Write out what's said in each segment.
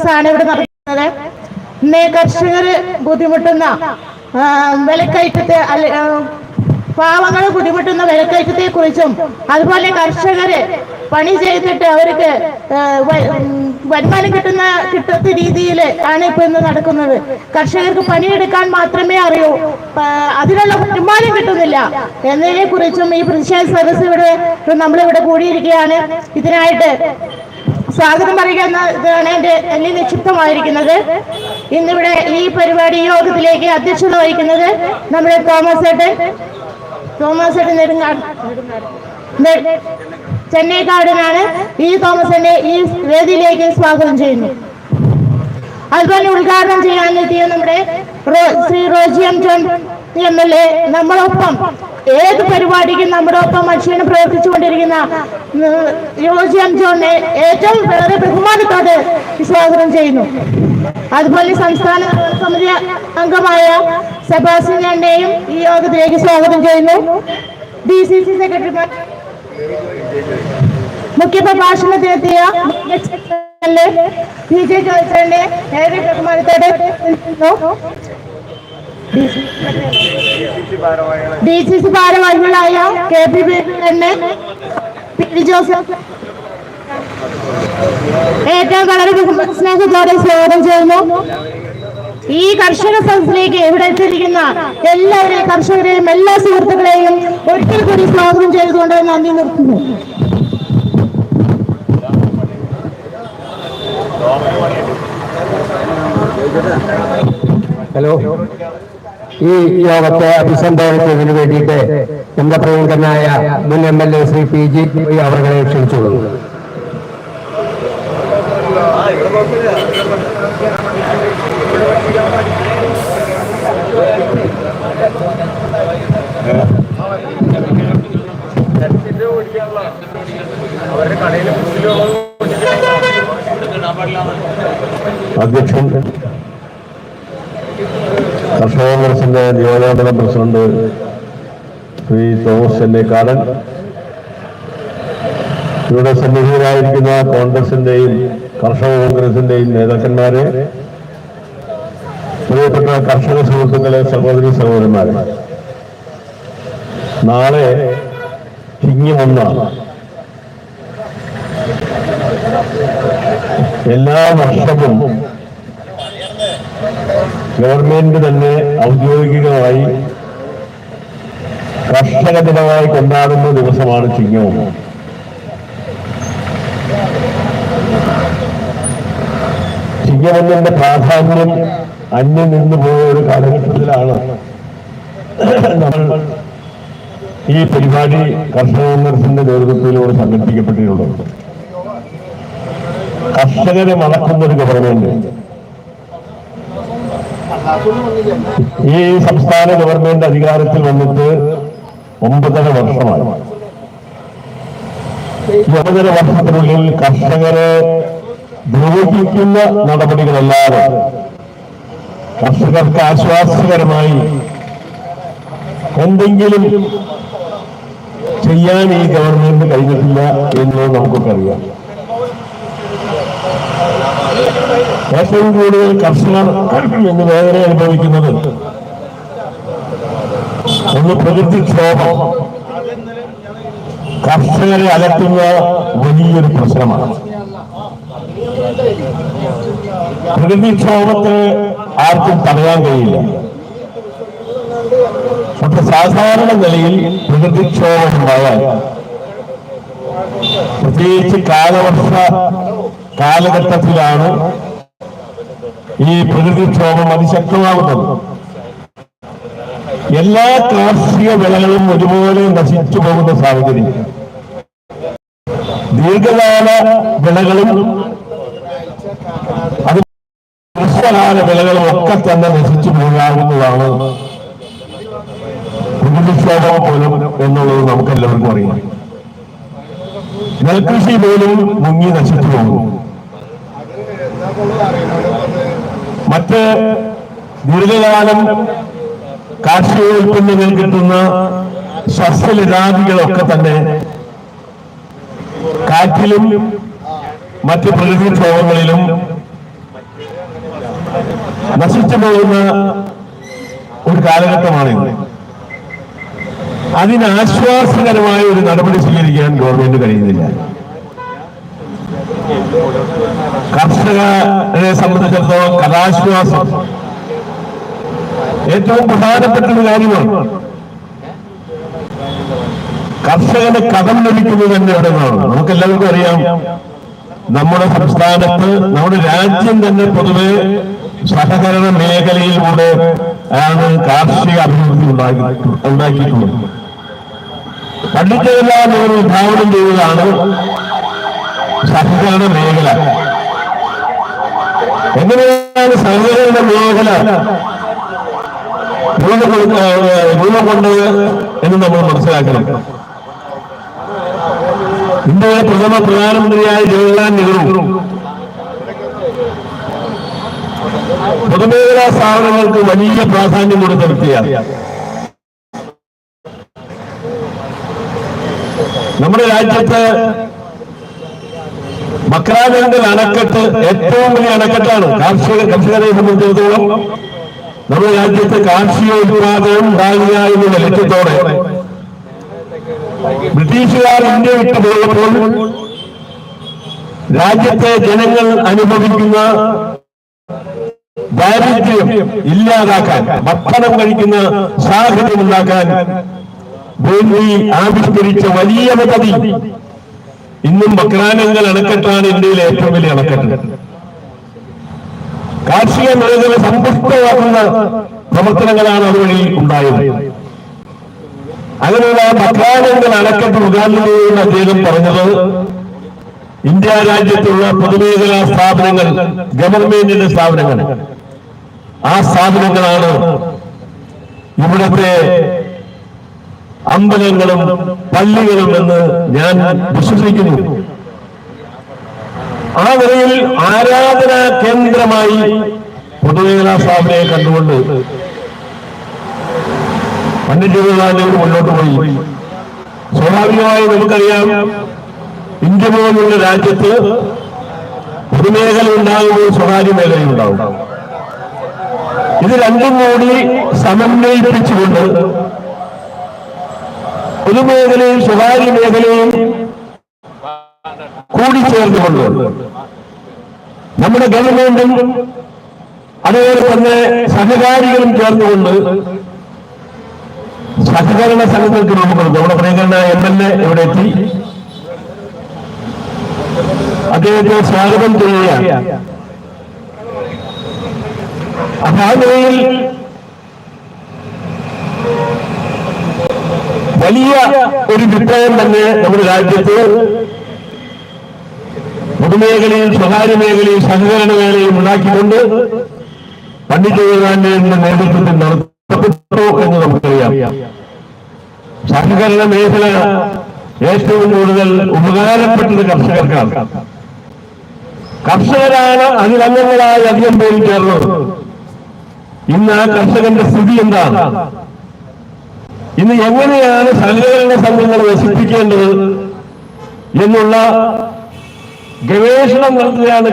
സദസ്സാണ് ഇവിടെ നടക്കുന്നത്. ഇന്ന് കർഷകർ ബുദ്ധിമുട്ടുന്ന വിലക്കയറ്റത്തെ പാവങ്ങൾ ബുദ്ധിമുട്ടുന്ന വിലക്കയറ്റത്തെ കുറിച്ചും അതുപോലെ കർഷകര് പണി ചെയ്തിട്ട് അവർക്ക് വരുമാനം കിട്ടുന്ന കിട്ടാത്ത രീതിയിൽ ആണ് ഇപ്പൊ ഇന്ന് നടക്കുന്നത്. കർഷകർക്ക് പണിയെടുക്കാൻ മാത്രമേ അറിയൂ. അതിനുള്ള വരുമാനം കിട്ടുന്നില്ല. എന്നതിനെ കുറിച്ചും ഈ പ്രതിഷേധ സദസ്സ് ഇവിടെ നമ്മളിവിടെ കൂടിയിരിക്കുകയാണ്. ഇതിനായിട്ട് സ്വാഗതം പറയുക എന്ന ഇതാണ് എന്റെ എന്നെ നിക്ഷിപ്തമായിരിക്കുന്നത്. ഇന്നിവിടെ ഈ പരിപാടി യോഗത്തിലേക്ക് അധ്യക്ഷത വഹിക്കുന്നത് നമ്മുടെ തോമസ് ഏട്ടൻ. തോമസ് ഏട്ടൻ നെടുങ്ങാട് ചെന്നൈക്കാടനാണ് ഈ തോമസിന്റെ ഈ വേദിയിലേക്ക് സ്വാഗതം ചെയ്യുന്നു. അതുപോലെ ഉദ്ഘാടനം ചെയ്യാനെത്തിയ നമ്മുടെ Shri Roji M. John M L A നമ്മളൊപ്പം. ഏത് പരിപാടിക്കും നമ്മുടെ ഒപ്പം മനുഷ്യനെ പ്രവർത്തിച്ചുകൊണ്ടിരിക്കുന്ന എം ജോണിനെ ഏറ്റവും വളരെ ബഹുമാനത്തോടെ സ്വാഗതം ചെയ്യുന്നു. അതുപോലെ സംസ്ഥാന സമിതി അംഗമായ സെബാസ്റ്റ്യനെയും ഈ യോഗത്തിലേക്ക് സ്വാഗതം ചെയ്യുന്നു. ഡി സി സി സെക്രട്ടറിമാർ. മുഖ്യ പ്രഭാഷണത്തിനെത്തിയ ബി ജെ ജോയ്സറിനെ ഏറെ ബഹുമാനത്തോടെ. ഡി സി സി ഭാരവാഹികളായ K P P D Joseph. ഏറ്റവും വളരെ സ്നേഹത്തോടെ സ്വാഗതം ചെയ്യുന്നു. ഈ കർഷക സദസ്സിലേക്ക് ഇവിടെ എത്തിയിരിക്കുന്ന എല്ലാവരെയും കർഷകരെയും എല്ലാ സുഹൃത്തുക്കളെയും ഒരിക്കൽ കൂടി സ്വാഗതം ചെയ്തുകൊണ്ട് നന്ദി നിർത്തുന്നു. ഹലോ. ഈ യോഗത്തെ അഭിസംബോധന ചെയ്തതിനു വേണ്ടിയിട്ട് നമ്മുടെ പ്രിയങ്കരനായ മുൻ M L A Shri P G അവരെ ക്ഷണിച്ചുകൊള്ളുന്നു. അധ്യക്ഷൻ കർഷക കോൺഗ്രസിന്റെ നിയോജകമണ്ഡലം പ്രസിഡന്റ് ശ്രീ തോമസ് ചെന്നൈക്കാരൻ ഇവിടെ സന്നിഹിതരായിരിക്കുന്ന കോൺഗ്രസിന്റെയും കർഷക കോൺഗ്രസിന്റെയും നേതാക്കന്മാരെ പ്രിയപ്പെട്ട കർഷക സുഹൃത്തുക്കളെ സഹോദരി സഹോദരന്മാരെ നാളെ ചിങ്ങമൊന്നാണ് എല്ലാ വർഷവും ഗവൺമെന്റ് തന്നെ ഔദ്യോഗികമായി കർഷക ദിനമായി കൊണ്ടാടുന്ന ദിവസമാണ് ചിങ്ങവും ചിങ്ങമൊന്നിന്റെ പ്രാധാന്യം അന്യം നിന്നു പോയ ഒരു കാലഘട്ടത്തിലാണ്. നമ്മൾ ഈ പരിപാടി കർഷക കോൺഗ്രസിന്റെ നേതൃത്വത്തിലൂടെ സംഘടിപ്പിക്കപ്പെട്ടിട്ടുള്ളത്. കർഷകരെ മറക്കുന്ന ഒരു ഗവൺമെന്റ്. ഈ സംസ്ഥാന ഗവൺമെന്റ് അധികാരത്തിൽ വന്നിട്ട് ഒമ്പതര വർഷമായി. ഒമ്പതര വർഷത്തിനുള്ളിൽ കർഷകരെ ദ്രോഹിക്കുന്ന നടപടികളല്ലാതെ കർഷകർക്ക് ആശ്വാസകരമായി എന്തെങ്കിലും ചെയ്യാൻ ഈ ഗവൺമെന്റ് കഴിഞ്ഞിട്ടില്ല എന്ന് നമുക്കൊക്കെ അറിയാം. ഏറ്റവും കൂടുതൽ കർഷകർ ഇന്ന് വേദന അനുഭവിക്കുന്നത് ഒന്ന് പ്രകൃതിക്ഷോഭം. കർഷകരെ അലട്ടുന്ന വലിയൊരു പ്രശ്നമാണ്. പ്രകൃതിക്ഷോഭത്തെ ആർക്കും തടയാൻ കഴിയില്ല. പക്ഷെ സാധാരണ നിലയിൽ പ്രകൃതിക്ഷോഭം ഉണ്ടായാൽ പ്രത്യേകിച്ച് കാലവർഷ കാലഘട്ടത്തിലാണ് ഈ പ്രകൃതിക്ഷോഭം അതിശക്തമാകുന്നത്. എല്ലാ കാർഷിക വിളകളും ഒരുപോലെ നശിച്ചു പോകുന്ന സാഹചര്യം. ദീർഘകാല വിളകളും അത് ഹ്രസ്വകാല വിളകളും ഒക്കെ തന്നെ നശിച്ചു പോകാവുന്നതാണ് പ്രകൃതിക്ഷോഭം പോലും എന്നുള്ളത് നമുക്ക് എല്ലാവർക്കും അറിയാം. നെൽകൃഷി പോലും മുങ്ങി നശിച്ചു പോകുന്നു. മറ്റ് ദീർഘകാലം കാർഷിക ഉൽപ്പന്നങ്ങൾ കിട്ടുന്ന സസ്യലതാദികളൊക്കെ തന്നെ കാറ്റിലും മറ്റ് പ്രകൃതിക്ഷോഭങ്ങളിലും നശിച്ചു പോകുന്ന ഒരു കാലഘട്ടമാണ് അതിനാശ്വാസകരമായ ഒരു നടപടി സ്വീകരിക്കാൻ ഗവൺമെന്റ് കഴിയുന്നില്ല. കർഷകരെ സംബന്ധിച്ചിടത്തോളം കലാശ്വാസം ഏറ്റവും പ്രധാനപ്പെട്ട ഒരു കാര്യമാണ്. കർഷകന് കടം ലഭിക്കുന്നത് തന്നെ ഇവിടെ നിന്നാണ് നമുക്ക് എല്ലാവർക്കും അറിയാം നമ്മുടെ സംസ്ഥാനത്ത് നമ്മുടെ രാജ്യം തന്നെ പൊതുവെ സഹകരണ മേഖലയിലൂടെ ആണ് കാർഷിക അഭിവൃദ്ധി ഉണ്ടാക്കി ഉണ്ടാക്കിയിട്ടുള്ളത്. പണ്ഡിറ്റ് ജവഹർലാൽ ഉദ്ഘാടനം ചെയ്തതാണ് സഹകരണ മേഖല. എങ്ങനെയാണ് സൈനികളുടെ മേഖല? രൂപം കൊണ്ടത് എന്ന് നമ്മൾ മനസ്സിലാക്കണം. ഇന്ത്യയുടെ പ്രഥമ പ്രധാനമന്ത്രിയായ ജവഹർലാൽ നെഹ്റു. പൊതുമേഖലാ സ്ഥാപനങ്ങൾക്ക് വലിയ പ്രാധാന്യം കൊടുത്ത വ്യക്തിയാണ്. നമ്മുടെ രാജ്യത്ത് മക്രാനങ്കൽ അണക്കെട്ട് ഏറ്റവും വലിയ അണക്കെട്ടാണ്. കാർഷിക കർഷകരെ സംബന്ധിച്ചിടത്തോളം നമ്മുടെ രാജ്യത്ത് കാർഷിക ഉത്പാദനം ഉണ്ടാകുക എന്നുള്ള ലക്ഷ്യത്തോടെ ബ്രിട്ടീഷുകാർ ഇന്ത്യ വിട്ടു പോയപ്പോൾ രാജ്യത്തെ ജനങ്ങൾ അനുഭവിക്കുന്ന ദാരിദ്ര്യം ഇല്ലാതാക്കാൻ ഭക്ഷണം കഴിക്കുന്ന സാഹചര്യം ഉണ്ടാക്കാൻ വേണ്ടി ആവിഷ്കരിച്ച വലിയ പദ്ധതി ഇന്നും ബക്രാനങ്ങൾ അണക്കെട്ടാണ് ഇന്ത്യയിലെ ഏറ്റവും വലിയ അണക്കെട്ട്. കാർഷിക മേഖല സമ്പുഷ്ടമാക്കുന്ന പ്രവർത്തനങ്ങളാണ് അതുവഴി ഉണ്ടായത്. അങ്ങനെയുള്ള ബക്രാനങ്ങൾ അണക്കെട്ട് ഉദ്ഘാടനം അദ്ദേഹം പറഞ്ഞത്. ഇന്ത്യ രാജ്യത്തുള്ള പൊതുമേഖലാ സ്ഥാപനങ്ങൾ ഗവൺമെന്റിന്റെ സ്ഥാപനങ്ങൾ. ആ സ്ഥാപനങ്ങളാണ് ഇവിടുത്തെ അമ്പലങ്ങളും പള്ളികളും എന്ന് ഞാൻ വിശ്വസിക്കുന്നു. ആ നിലയിൽ ആരാധനാ കേന്ദ്രമായി പൊതുമേഖലാ സ്ഥാപനയെ കണ്ടുകൊണ്ട് പണ്ഡിറ്റ് ജവഹർലാൽ നെഹ്റു മുന്നോട്ട് പോയി. സ്വാഭാവികമായി നമുക്കറിയാം ഇന്ത്യ പോലുള്ള രാജ്യത്ത് പൊതുമേഖല ഉണ്ടാകുമ്പോൾ സ്വകാര്യ മേഖലയും ഉണ്ടാവും ഇത് രണ്ടും കൂടി സമന്വയിപ്പിച്ചുകൊണ്ട് പൊതുമേഖലയും സ്വകാര്യ മേഖലയും കൂടിച്ചേർന്നുകൊണ്ട് നമ്മുടെ ഗവൺമെന്റും അതുപോലെ തന്നെ സഹകാരികളും ചേർന്നുകൊണ്ട് സഹകരണ സംഘങ്ങൾക്ക് രൂപം കൊടുത്തു നമ്മുടെ പ്രിയങ്കരന എം എൽ എ ഇവിടെ എത്തി. അദ്ദേഹത്തെ സ്വാഗതം ചെയ്യുകയാണ്. അപ്പൊ ആ നിലയിൽ വലിയ ഒരു വിപ്ലവം തന്നെ നമ്മുടെ രാജ്യത്ത് പൊതുമേഖലയിൽ സ്വകാര്യ മേഖലയും സഹകരണ മേഖലയും ഉണ്ടാക്കിക്കൊണ്ട് പണ്ഡിറ്റ് ജവഹർലാലിന്റെ നേതൃത്വത്തിൽ നടത്തപ്പെട്ടു എന്ന് നമുക്കറിയാം. സഹകരണ മേഖല ഏറ്റവും കൂടുതൽ ഉപകാരപ്പെട്ടത് കർഷകർക്കാണ്. കർഷകരാണ് അതിലംഗങ്ങളായി അധികം പേര് ചേർന്നത്. ഇന്ന് ആ കർഷകന്റെ സ്ഥിതി എന്താണ്? ഇന്ന് എങ്ങനെയാണ് സഹകരണ സംഘങ്ങൾ നശിപ്പിക്കേണ്ടത് എന്നുള്ള ഗവേഷണം നടത്തുകയാണ്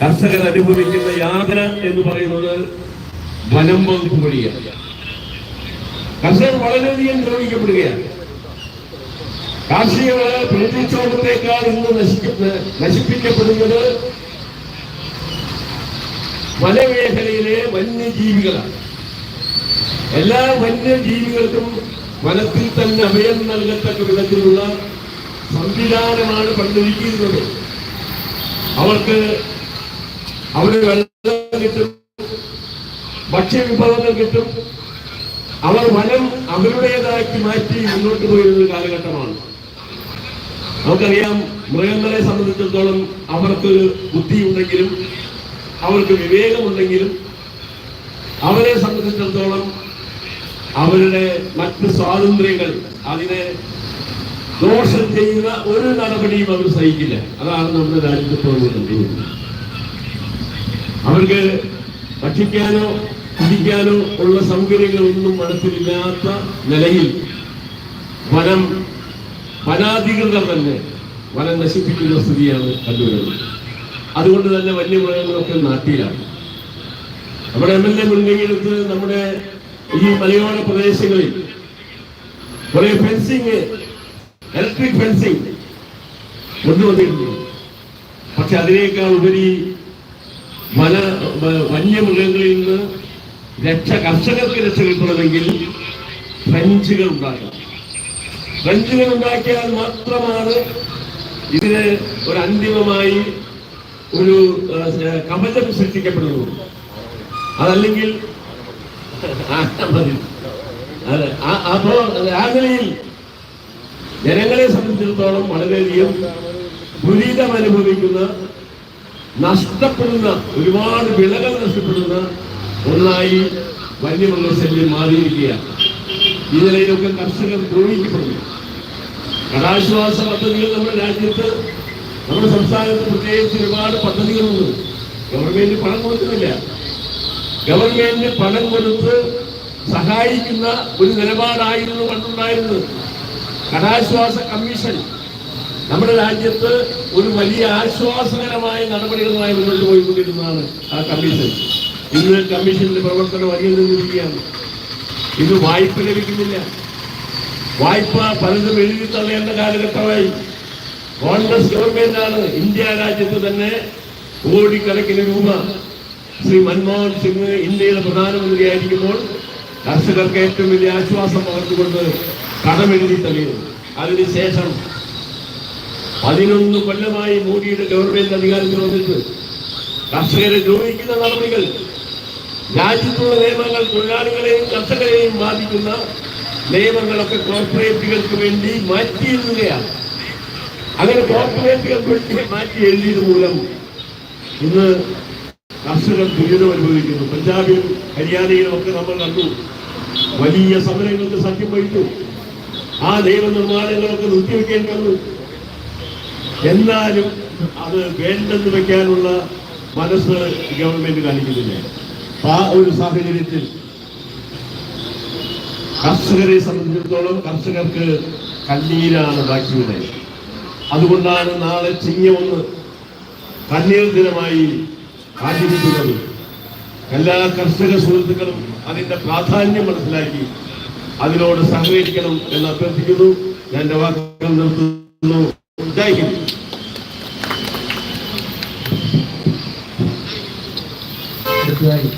കർഷകർ അനുഭവിക്കുന്ന യാതന എന്ന് പറയുന്നത് വനം വകുപ്പ് വഴിയാണ്. കർഷകർ വളരെയധികം ദ്രോഹിക്കപ്പെടുകയാണ്. കാർഷിക വിള ഇന്ന് നശിക്കുന്ന നശിപ്പിക്കപ്പെടുന്നത് വനമേഖലയിലെ വന്യജീവികളാണ്. എല്ലാ വന്യജീവികൾക്കും വനത്തിൽ തന്നെ അഭയം നൽകത്തക്ക വിധത്തിലുള്ള സംവിധാനമാണ് പണ്ടൊരുക്കിയിരുന്നത് അവർക്ക് അവർ വെള്ളം കിട്ടും ഭക്ഷ്യവിഭവങ്ങൾ കിട്ടും. അവർ വനം അവരുടേതാക്കി മാറ്റി മുന്നോട്ട് പോയിരുന്ന കാലഘട്ടമാണ്. നമുക്കറിയാം മൃഗങ്ങളെ സംബന്ധിച്ചിടത്തോളം അവർക്ക് ബുദ്ധിയുണ്ടെങ്കിലും അവർക്ക് വിവേകമുണ്ടെങ്കിലും അവരെ സംബന്ധിച്ചിടത്തോളം അവരുടെ മറ്റ് സ്വാതന്ത്ര്യങ്ങൾ അതിനെ ദോഷം ചെയ്യുന്ന ഒരു നടപടിയും അവർ സഹിക്കില്ല. അതാണ് നമ്മുടെ രാജ്യത്ത് കണ്ടുകൊണ്ടിരിക്കുന്നത് അവർക്ക് ഭക്ഷിക്കാനോ കുടിക്കാനോ ഉള്ള സൗകര്യങ്ങളൊന്നും മനസ്സിലില്ലാത്ത നിലയിൽ വനം വനാധികൃതർ തന്നെ വനം നശിപ്പിക്കുന്ന സ്ഥിതിയാണ് കണ്ടുവരുന്നത്. അതുകൊണ്ട് തന്നെ വന്യമൃഗങ്ങളൊക്കെ നാട്ടിലാണ്. നമ്മുടെ എം എൽ എ മുൻകൈയെടുത്ത് നമ്മുടെ ഈ മലയോര പ്രദേശങ്ങളിൽ കുറെ ഫെൻസിങ് ഇലക്ട്രിക് ഫെൻസിങ് കൊണ്ടുവന്നിട്ടുണ്ട്. പക്ഷെ അതിനേക്കാൾ ഉപരി വന വന്യമൃഗങ്ങളിൽ നിന്ന് രക്ഷ കർഷകർക്ക് രക്ഷ കിട്ടണമെങ്കിൽ ഫ്രഞ്ചുകൾ ഉണ്ടാക്കണം ഫ്രഞ്ചുകൾ ഉണ്ടാക്കിയാൽ മാത്രമാണ് ഇതിന് ഒരു അന്തിമമായി ഒരു കമലം കവചം സൃഷ്ടിക്കപ്പെടുന്നത്. അതല്ലെങ്കിൽ അപ്പോ ആ നിലയിൽ ജനങ്ങളെ സംബന്ധിച്ചിടത്തോളം വളരെയധികം ദുരിതം അനുഭവിക്കുന്ന നഷ്ടപ്പെടുന്ന ഒരുപാട് വിളകൾ നഷ്ടപ്പെടുന്ന ഒന്നായി വന്യമൃഗശല്യം മാറിയിരിക്കുകയാണ്. ഈ നിലയിലൊക്കെ കർഷകർ ദ്രോഹിക്കപ്പെടുന്നു. കടാശ്വാസ പദ്ധതികൾ നമ്മുടെ രാജ്യത്ത് നമ്മുടെ സംസ്ഥാനത്ത് പ്രത്യേകിച്ച് ഒരുപാട് പദ്ധതികളുണ്ട്. ഗവൺമെന്റ് പണം കൊടുക്കുന്നില്ല. ഗവൺമെന്റ് പണം കൊടുത്ത് സഹായിക്കുന്ന ഒരു നിലപാടായിരുന്നു പണ്ടുണ്ടായിരുന്നത്. കടാശ്വാസ കമ്മീഷൻ നമ്മുടെ രാജ്യത്ത് ഒരു വലിയ ആശ്വാസകരമായ നടപടികളുമായി മുന്നോട്ട് പോയിക്കൊണ്ടിരുന്നതാണ് ആ കമ്മീഷൻ. ഇന്ന് കമ്മീഷന്റെ പ്രവർത്തനം അറിയുന്നതിരിക്കുകയാണ് ഇന്ന് വായ്പ ലഭിക്കുന്നില്ല. വായ്പ പലതും എഴുതി തള്ളേണ്ട കാലഘട്ടമായി. കോൺഗ്രസ് ഗവൺമെന്റാണ് ഇന്ത്യ രാജ്യത്ത് തന്നെ കോടിക്കണക്കിന് രൂപ ശ്രീ മൻമോഹൻ സിംഗ് ഇന്ത്യയുടെ പ്രധാനമന്ത്രിയായിരിക്കുമ്പോൾ കർഷകർക്ക് ഏറ്റവും വലിയ ആശ്വാസം പകർന്നുകൊണ്ട് കടമെഴുതി തള്ളിയത് അതിനുശേഷം പതിനൊന്ന് കൊല്ലമായി മോദിയുടെ ഗവൺമെന്റ് അധികാരത്തിൽ വന്നിട്ട് കർഷകരെ ദ്രോഹിക്കുന്ന നടപടികൾ രാജ്യത്തുള്ള നിയമങ്ങൾ തൊഴിലാളികളെയും കർഷകരെയും ബാധിക്കുന്ന നിയമങ്ങളൊക്കെ കോർപ്പറേറ്റുകൾക്ക് വേണ്ടി മാറ്റി എഴുതുകയാണ്. അങ്ങനെ കോർപ്പറേറ്റുകൾക്ക് വേണ്ടി മാറ്റി എഴുതിയത് മൂലം ഇന്ന് കർഷകർ ദുരിതം അനുഭവിക്കുന്നു. പഞ്ചാബിലും ഹരിയാനയിലും ഒക്കെ നമ്മൾ കണ്ടു. വലിയ സമരങ്ങൾക്ക് സത്യം വഹിച്ചു. ആ നിയമനിർമ്മാണങ്ങളൊക്കെ നിർത്തിവെക്കേണ്ടി വന്നു. എന്നാലും അത് വേണ്ടെന്ന് വെക്കാനുള്ള മനസ്സ് ഗവൺമെന്റ് കാണിക്കുന്നില്ല. ആ ഒരു സാഹചര്യത്തിൽ കർഷകരെ സംബന്ധിച്ചിടത്തോളം കർഷകർക്ക് കണ്ണീരാണ് ബാക്കിയുടെ അതുകൊണ്ടാണ് നാളെ ചിങ്ങമൊന്ന് കണ്ണീർ ദിനമായി ആചരിക്കുന്നത്. എല്ലാ കർഷക സുഹൃത്തുക്കളും അതിന്റെ പ്രാധാന്യം മനസ്സിലാക്കി അതിനോട് സഹകരിക്കണം എന്ന് അഭ്യർത്ഥിക്കുന്നു. ഞാൻ വാക്കുകൾ നിർത്തുന്നു. ഹിന്ദ് അടുത്തതായി.